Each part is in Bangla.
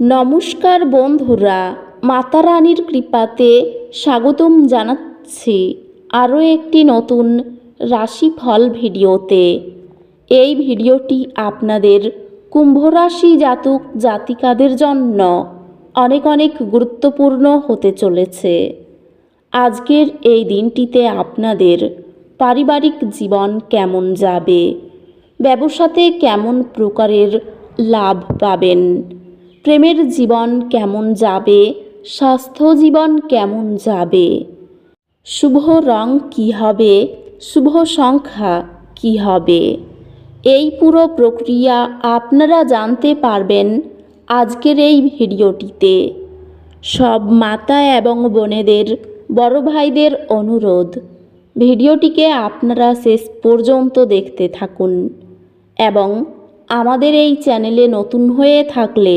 নমস্কার বন্ধুরা মাতা রানীর কৃপাতে স্বাগতম জানাচ্ছি আরও একটি নতুন রাশিফল ভিডিওতে। এই ভিডিওটি আপনাদের কুম্ভ রাশি জাতক জাতিকাদের জন্য অনেক অনেক গুরুত্বপূর্ণ হতে চলেছে। আজকের এই দিনটিতে আপনাদের পারিবারিক জীবন কেমন যাবে, ব্যবসাতে কেমন প্রকারের লাভ পাবেন প্রেমের জীবন কেমন যাবে? স্বাস্থ্য জীবন কেমন যাবে? শুভ রং কী হবে? শুভ সংখ্যা কী হবে? এই পুরো প্রক্রিয়া আপনারা জানতে পারবেন আজকের এই ভিডিওটিতে। সব মাতা এবং বোনেদের, বড় ভাইদের অনুরোধ, ভিডিওটিকে আপনারা শেষ পর্যন্ত দেখতে থাকুন। এবং আমাদের এই চ্যানেলে নতুন হয়ে থাকলে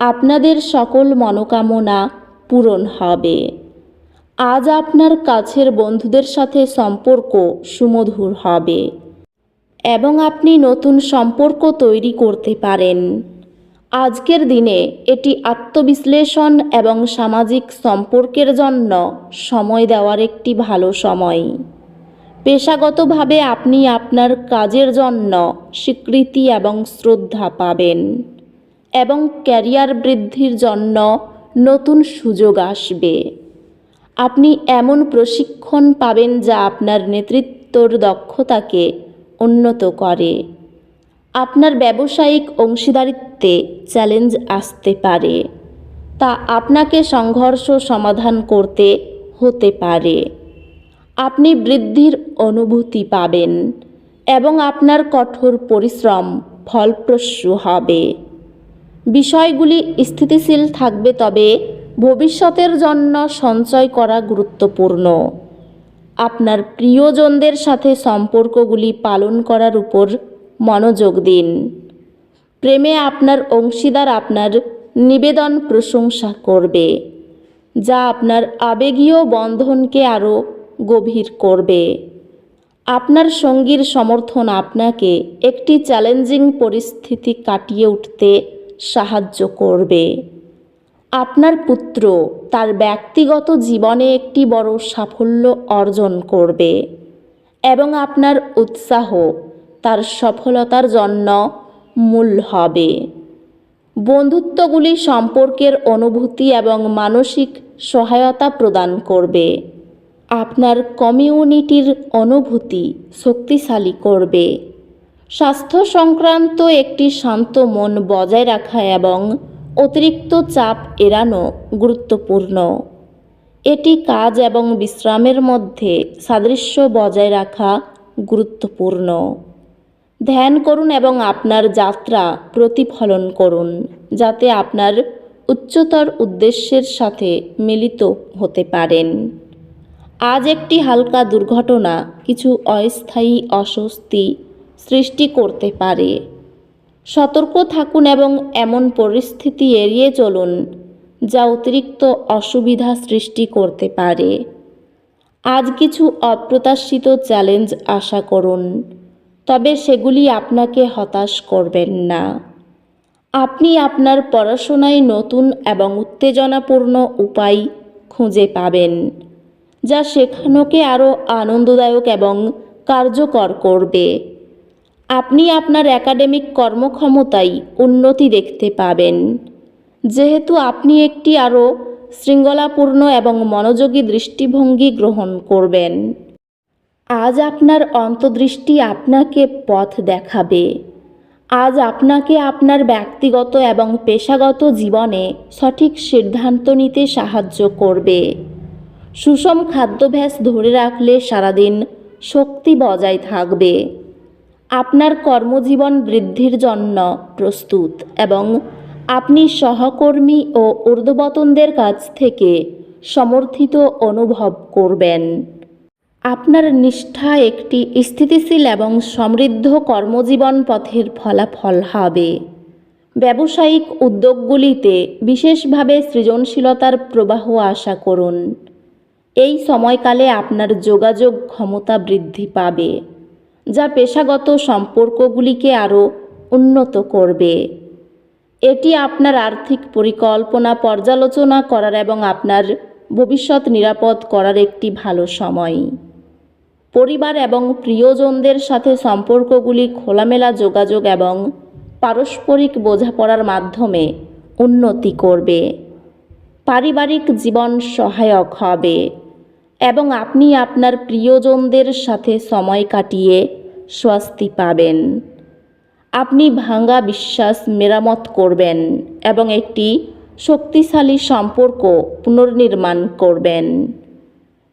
আপনাদের সকল মনোকামনা পূরণ হবে। আজ আপনার কাছের বন্ধুদের সাথে সম্পর্ক সুমধুর হবে এবং আপনি নতুন সম্পর্ক তৈরি করতে পারেন। আজকের দিনে এটি আত্মবিশ্লেষণ এবং সামাজিক সম্পর্কের জন্য সময় দেওয়ার একটি ভালো সময়। পেশাগতভাবে আপনি আপনার কাজের জন্য স্বীকৃতি এবং শ্রদ্ধা পাবেন। এবং ক্যারিয়ার বৃদ্ধির জন্য নতুন সুযোগ আসবে। আপনি এমন প্রশিক্ষণ পাবেন যা আপনার নেতৃত্বর দক্ষতাকে উন্নত করে। আপনার ব্যবসায়িক অংশীদারিত্বে চ্যালেঞ্জ আসতে পারে। তা আপনাকে সংঘর্ষ সমাধান করতে হতে পারে। আপনি বৃদ্ধির অনুভূতি পাবেন এবং আপনার কঠোর পরিশ্রম ফলপ্রসূ হবে। বিষয়গুলি স্থিতিশীল থাকবে তবে ভবিষ্যতের জন্য সঞ্চয় করা গুরুত্বপূর্ণ। আপনার প্রিয়জনদের সাথে সম্পর্কগুলি পালন করার উপর মনোযোগ দিন। প্রেমে আপনার অংশীদার আপনার নিবেদন প্রশংসা করবে, যা আপনার আবেগীয় বন্ধনকে আরও গভীর করবে। আপনার সঙ্গীর সমর্থন আপনাকে একটি চ্যালেঞ্জিং পরিস্থিতি কাটিয়ে উঠতে সাহায্য করবে। আপনার পুত্র তার ব্যক্তিগত জীবনে একটি বড় সাফল্য অর্জন করবে এবং আপনার উৎসাহ তার সফলতার জন্য মূল হবে। বন্ধুত্বগুলি সম্পর্কের অনুভূতি এবং মানসিক সহায়তা প্রদান করবে। আপনার কমিউনিটির অনুভূতি শক্তিশালী করবে। স্বাস্থ্য সংক্রান্ত একটি শান্ত মন বজায় রাখা এবং অতিরিক্ত চাপ এড়ানো গুরুত্বপূর্ণ। এটি কাজ এবং বিশ্রামের মধ্যে সাদৃশ্য বজায় রাখা গুরুত্বপূর্ণ। ধ্যান করুন এবং আপনার যাত্রা প্রতিফলন করুন, যাতে আপনার উচ্চতর উদ্দেশ্যের সাথে মিলিত হতে পারেন। আজ একটি হালকা দুর্ঘটনা, কিছু অস্থায়ী অস্বস্তি সৃষ্টি করতে পারে। সতর্ক থাকুন এবং এমন পরিস্থিতি এড়িয়ে চলুন, যা অতিরিক্ত অসুবিধা সৃষ্টি করতে পারে। আজ কিছু অপ্রত্যাশিত চ্যালেঞ্জ আশা করুন, তবে সেগুলি আপনাকে হতাশ করবেন না। আপনি আপনার পড়াশোনায় নতুন এবং উত্তেজনাপূর্ণ উপায় খুঁজে পাবেন, যা শেখানোকে আরও আনন্দদায়ক এবং কার্যকর করবে। আপনি আপনার একাডেমিক কর্মক্ষমতায় উন্নতি দেখতে পাবেন। যেহেতু আপনি একটি আরও শৃঙ্খলাপূর্ণ এবং মনোযোগী দৃষ্টিভঙ্গি গ্রহণ করবেন। আজ আপনার অন্তর্দৃষ্টি আপনাকে পথ দেখাবে। আজ আপনাকে আপনার ব্যক্তিগত এবং পেশাগত জীবনে সঠিক সিদ্ধান্ত নিতে সাহায্য করবে। সুষম খাদ্যাভ্যাস ধরে রাখলে সারাদিন শক্তি বজায় থাকবে। আপনার কর্মজীবন বৃদ্ধির জন্য প্রস্তুত এবং আপনি সহকর্মী ও ঊর্ধ্ববতনদের কাছ থেকে সমর্থিত অনুভব করবেন। আপনার নিষ্ঠা একটি স্থিতিশীল এবং সমৃদ্ধ কর্মজীবন পথের ফলাফল হবে। ব্যবসায়িক উদ্যোগগুলিতে বিশেষভাবে সৃজনশীলতার প্রবাহ আশা করুন। এই সময়কালে আপনার যোগাযোগ ক্ষমতা বৃদ্ধি পাবে। যা পেশাগত সম্পর্কগুলিকে আরও উন্নত করবে। এটি আপনার আর্থিক পরিকল্পনা পর্যালোচনা করার এবং আপনার ভবিষ্যৎ নিরাপদ করার একটি ভালো সময়। পরিবার এবং প্রিয়জনদের সাথে সম্পর্কগুলি খোলামেলা যোগাযোগ এবং পারস্পরিক বোঝাপড়ার মাধ্যমে উন্নতি করবে। পারিবারিক জীবন সহায়ক হবে। এবং আপনি আপনার প্রিয়জনদের সাথে সময় কাটিয়ে স্বস্তি পাবেন। আপনি ভাঙ্গা বিশ্বাস মেরামত করবেন এবং একটি শক্তিশালী সম্পর্ক পুনর্নির্মাণ করবেন।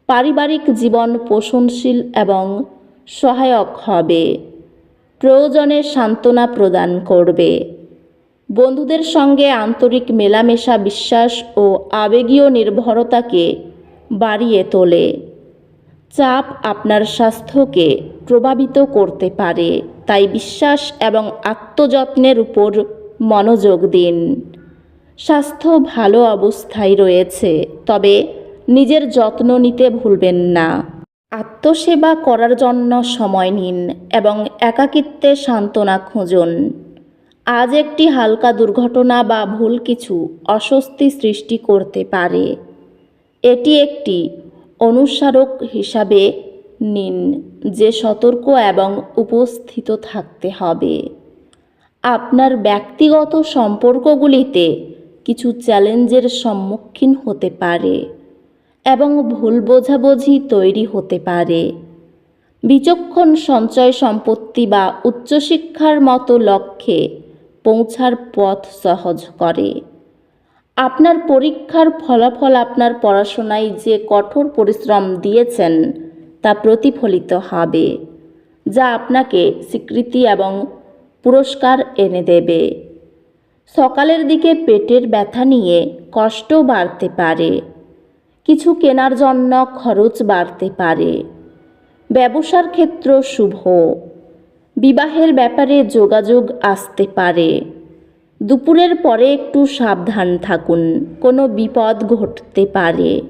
পারিবারিক জীবন পোষণশীল এবং সহায়ক হবে। প্রয়োজনে সান্ত্বনা প্রদান করবে। বন্ধুদের সঙ্গে আন্তরিক মেলামেশা বিশ্বাস ও আবেগীয় নির্ভরতাকে বাড়িয়ে তোলে। চাপ আপনার স্বাস্থ্যকে প্রভাবিত করতে পারে, তাই বিশ্বাস এবং আত্মযত্নের উপর মনোযোগ দিন। স্বাস্থ্য ভালো অবস্থায় রয়েছে, তবে নিজের যত্ন নিতে ভুলবেন না। আত্মসেবা করার জন্য সময় নিন এবং একাকিত্বে সান্ত্বনা খুঁজুন। আজ একটি হালকা দুর্ঘটনা বা ভুল কিছু অস্বস্তি সৃষ্টি করতে পারে। এটি একটি অনুস্মারক হিসাবে নিন যে সতর্ক এবং উপস্থিত থাকতে হবে। আপনার ব্যক্তিগত সম্পর্কগুলিতে কিছু চ্যালেঞ্জের সম্মুখীন হতে পারে এবং ভুল বোঝাবুঝি তৈরি হতে পারে। বিচক্ষণ সঞ্চয় সম্পত্তি বা উচ্চশিক্ষার মতো লক্ষ্যে পৌঁছার পথ সহজ করে। আপনার পরীক্ষার ফলাফল আপনার পড়াশোনায় যে কঠোর পরিশ্রম দিয়েছেন, তা প্রতিফলিত হবে, যা আপনাকে স্বীকৃতি এবং পুরস্কার এনে দেবে। সকালের দিকে পেটের ব্যথা নিয়ে কষ্ট বাড়তে পারে, কিছু কেনার জন্য খরচ বাড়তে পারে। ব্যবসার ক্ষেত্র শুভ, বিবাহের ব্যাপারে যোগাযোগ আসতে পারে। দুপুরের পরে একটু সাবধান থাকুন। কোনো বিপদ ঘটতে পারে।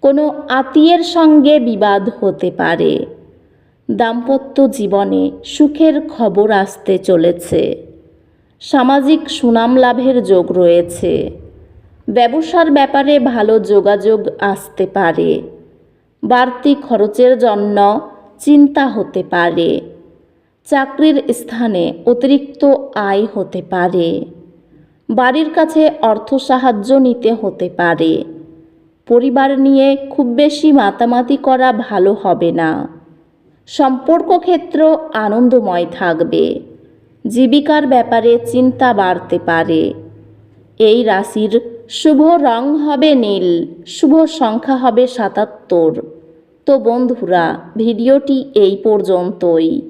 কোনো আত্মীয়ের সঙ্গে বিবাদ হতে পারে। দাম্পত্য জীবনে সুখের খবর আসতে চলেছে। সামাজিক সুনাম লাভের যোগ রয়েছে। ব্যবসার ব্যাপারে ভালো যোগাযোগ আসতে পারে। বাড়তি খরচের জন্য চিন্তা হতে পারে। চাকরির স্থানে অতিরিক্ত আয় হতে পারে। বাড়ির কাছে অর্থ সাহায্য নিতে হতে পারে। পরিবার নিয়ে খুব বেশি মাতামাতি করা ভালো হবে না। সম্পর্ক ক্ষেত্র আনন্দময় থাকবে। জীবিকার ব্যাপারে চিন্তা বাড়তে পারে। এই রাশির শুভ রং হবে নীল, শুভ সংখ্যা হবে সাতাত্তর। তো বন্ধুরা, ভিডিওটি এই পর্যন্তই।